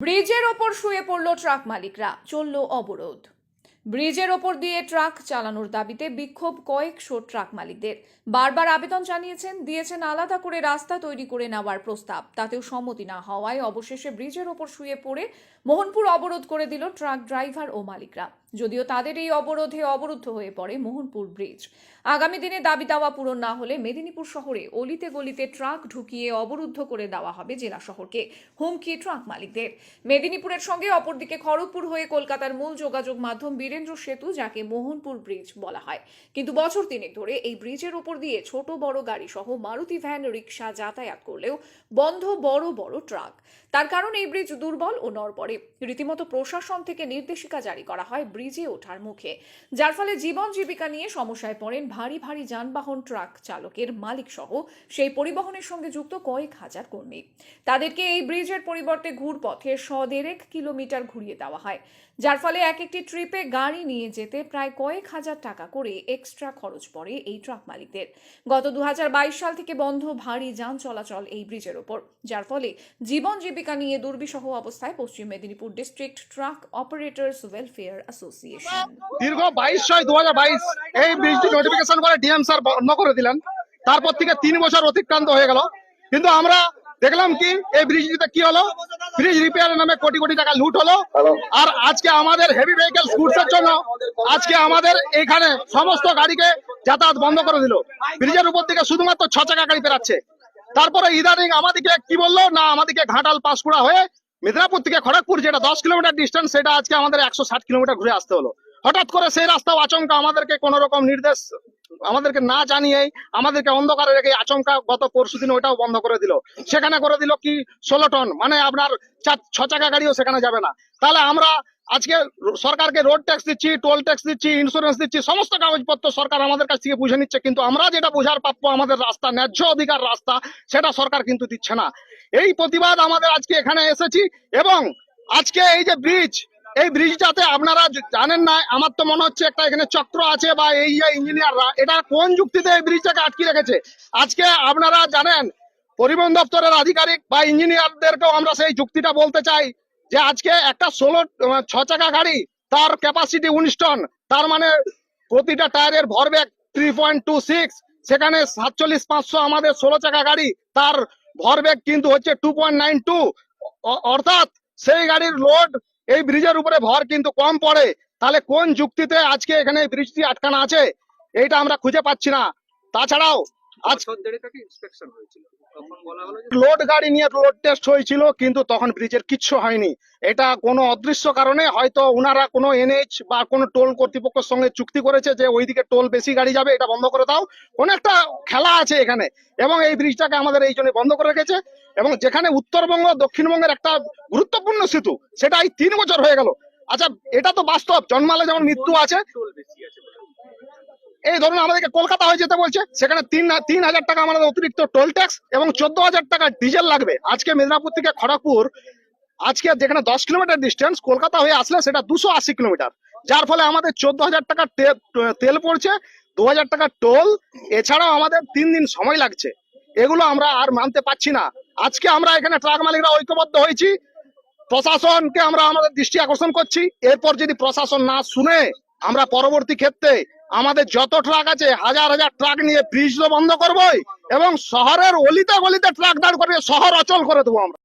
ব্রিজের ওপর শুয়ে পড়ল ট্রাক মালিকরা। চলল অবরোধ। ব্রিজের ওপর দিয়ে ট্রাক চালানোর দাবিতে বিক্ষোভ কয়েকশো ট্রাক মালিকদের। বারবার আবেদন জানিয়েছেন, দিয়েছেন আলাদা করে রাস্তা তৈরি করে নেওয়ার প্রস্তাব। তাতেও সম্মতি না হওয়ায় অবশেষে ব্রিজের ওপর শুয়ে পড়ে মোহনপুর অবরোধ করে দিল ট্রাক ড্রাইভার ও মালিকরা। যদিও তাদের এই অবরোধে অবরুদ্ধ হয়ে পড়ে মোহনপুর ব্রিজ। আগামী দিনে দাবি দাওয়া পূরণ না হলে মেদিনীপুর শহরে অলিতে গলিতে ট্রাক ঢুকিয়ে অবরুদ্ধ করে দেওয়া হবে জেলা শহরকে, হুমকি ট্রাক মালিকদের। মেদিনীপুরের সঙ্গে অপরদিকে খড়গপুর হয়ে কলকাতার মূল যোগাযোগ মাধ্যম বীরেন্দ্র সেতু, যাকে মোহনপুর ব্রিজ বলা হয়। কিন্তু বছর তিনেক ধরে এই ব্রিজের উপর দিয়ে ছোট বড় গাড়ি সহ মারুতি ভ্যান রিক্সা যাতায়াত করলেও বন্ধ বড় বড় ট্রাক। তার কারণ এই ব্রিজ দুর্বল ও নড়বড়ে। রীতিমতো প্রশাসন থেকে নির্দেশিকা জারি করা হয় ব্রিজে ওঠার মুখে। যার ফলে জীবন জীবিকা নিয়ে সমস্যায় পড়েন ভারী ভারী যানবাহন ট্রাক চালকের মালিক সহ সেই পরিবহনের সঙ্গে যুক্ত কয়েক হাজার কর্মী। তাদেরকে এই ব্রিজের পরিবর্তে ঘুরপথে শ দেড়েক কিলোমিটার ঘুরিয়ে দেওয়া হয়। যার ফলে এক একটি ট্রিপে গাড়ি নিয়ে যেতে প্রায় কয়েক হাজার টাকা করে এক্সট্রা খরচ পড়ে এই ট্রাক মালিকদের। গত দু সাল থেকে বন্ধ ভারী যান চলাচল এই ব্রিজের ওপর, যার ফলে জীবন জীবিকা নিয়ে দুর্বিষহ অবস্থায় Paschim Medinipur district truck operators welfare association দীর্ঘ বাইশ ছয় দু এই ব্রিজটি নোটিফিকেশন করে ডিএম স্যার বন্ধ করে দিলেন। তারপর থেকে তিন বছর অতিক্রান্ত হয়ে গেল। কিন্তু আমরা দেখলাম কি? এই ব্রিজটিতে কি হলো? ব্রিজ রিপেয়ারের নামে কোটি কোটি টাকা লুট হলো। আর আজকে আমাদের হেভি ভেহিকেল স্কুটসের জন্য আজকে আমাদের এখানে সমস্ত গাড়িকে যাতায়াত বন্ধ করে দিল। ব্রিজের উপর থেকে শুধুমাত্র ছ চাকা গাড়ি পেরাচ্ছে তারপরে ইদানিং আমাদেরকে কি বলল? না আমাদেরকে ঘাটাল পাঁশকুড়া হয়ে মেদিনীপুর থেকে খড়গপুর যেটা দশ কিলোমিটার ডিস্টেন্স সেটা আজকে আমাদের একশো ষাট কিলোমিটার ঘুরে আসতে হলো। হঠাৎ করে সেই রাস্তাও আচমকা আমাদেরকে কোন রকম নির্দেশ আমাদেরকে না জানিয়েই আমাদেরকে অন্ধকারে রেখে আচমকা গত পরশু দিন ওইটাও বন্ধ করে দিল। সেখানে করে দিল কি ষোলো টন মানে আপনার ছ চাকা গাড়িও সেখানে যাবে না। তাহলে আমরা আজকে সরকারকে রোড ট্যাক্স দিচ্ছি টোল ট্যাক্স দিচ্ছি ইন্স্যুরেন্স দিচ্ছি, সমস্ত কাগজপত্র সরকার আমাদের কাছ থেকে বুঝে নিচ্ছে, কিন্তু আমরা যেটা বোঝার প্রাপ্য আমাদের রাস্তা, ন্যায্য অধিকার রাস্তা, সেটা সরকার কিন্তু দিচ্ছে না। এই প্রতিবাদ আমাদের আজকে এখানে এসেছি এবং আজকে এই যে ব্রিজ এই ব্রিজটাতে আপনারা জানেন না, আমার তো মনে হচ্ছে একটা এখানে চক্র আছে বা এই ইঞ্জিনিয়াররা এটা কোন যুক্তিতে এই ব্রিজটাকে আটকে রেখেছে? আজকে আপনারা জানেন, পরিবহন দপ্তরের আধিকারিক বা ইঞ্জিনিয়ারদেরকেও আমরা সেই যুক্তিটা বলতে চাই যে আজকে একটা ষোলো ছ চাকা গাড়ি, তার ক্যাপাসিটি উনিশ টন তার মানে প্রতিটা টায়ারের ভরবেগ থ্রি পয়েন্ট টু সিক্স সেখানে সাতচল্লিশ, পাঁচশো আমাদের ষোলো চাকা গাড়ি, তার ভরবেগ কিন্তু হচ্ছে টু পয়েন্ট নাইন টু অর্থাৎ সেই গাড়ির লোড এই ব্রিজের উপরে ভর কিন্তু কম পড়ে। তাহলে কোন যুক্তিতে আজকে এখানে ব্রিজটি আটকানো আছে? এইটা আমরা খুঁজে পাচ্ছি না। তাছাড়াও আজ ইন্সপেকশন হয়েছিল। লোড গাড়ি নিয়ে লোড টেস্ট হয়েছিল কিন্তু তখন ব্রিজের কিচ্ছু হয়নি। এটা কোনো অদৃশ্য কারণে হয়তো ওনারা কোনো এনএইচ বা কোনো টোল কর্তৃপক্ষের সঙ্গে চুক্তি করেছে যে ওইদিকে টোল বেশি গাড়ি যাবে এটা বন্ধ করে দাও। কোনো একটা খেলা আছে এখানে এবং এই ব্রিজটাকে আমাদের এই জন্য বন্ধ করে রেখেছে এবং যেখানে উত্তরবঙ্গ দক্ষিণবঙ্গের একটা গুরুত্বপূর্ণ সেতু সেটা এই তিন বছর হয়ে গেল। আচ্ছা এটা তো বাস্তব জন্মালে যেমন মৃত্যু আছে। এই ধরুন আমাদেরকে কলকাতা হয়ে যেতে বলছে, সেখানে তিন তিন হাজার টাকা আমাদের অতিরিক্ত টোল ট্যাক্স এবং চোদ্দ হাজার টাকা ডিজেল লাগবে। আজকে মেদিনীপুর থেকে খড়গপুর, আজকে যেখানে দশ কিলোমিটার ডিস্টেন্স কলকাতা হয়ে আসলে সেটা দুশো আশি কিলোমিটার। যার ফলে আমাদের চোদ্দ হাজার টাকা তেল পড়ছে, দু হাজার টাকা টোল এছাড়াও আমাদের তিন দিন সময় লাগছে। এগুলো আমরা আর মানতে পারছি না। আজকে আমরা এখানে ট্রাক মালিকরা ঐক্যবদ্ধ হয়েছি। প্রশাসনকে আমরা আমাদের দৃষ্টি আকর্ষণ করছি। এরপর যদি প্রশাসন না শুনে আমরা পরবর্তী ক্ষেত্রে আমাদের যত ট্রাক আছে, হাজার হাজার ট্রাক নিয়ে ব্রিজ তো বন্ধ করবোই এবং শহরের অলিতে গলিতে ট্রাক দাঁড় করে শহর অচল করে দেবো আমরা।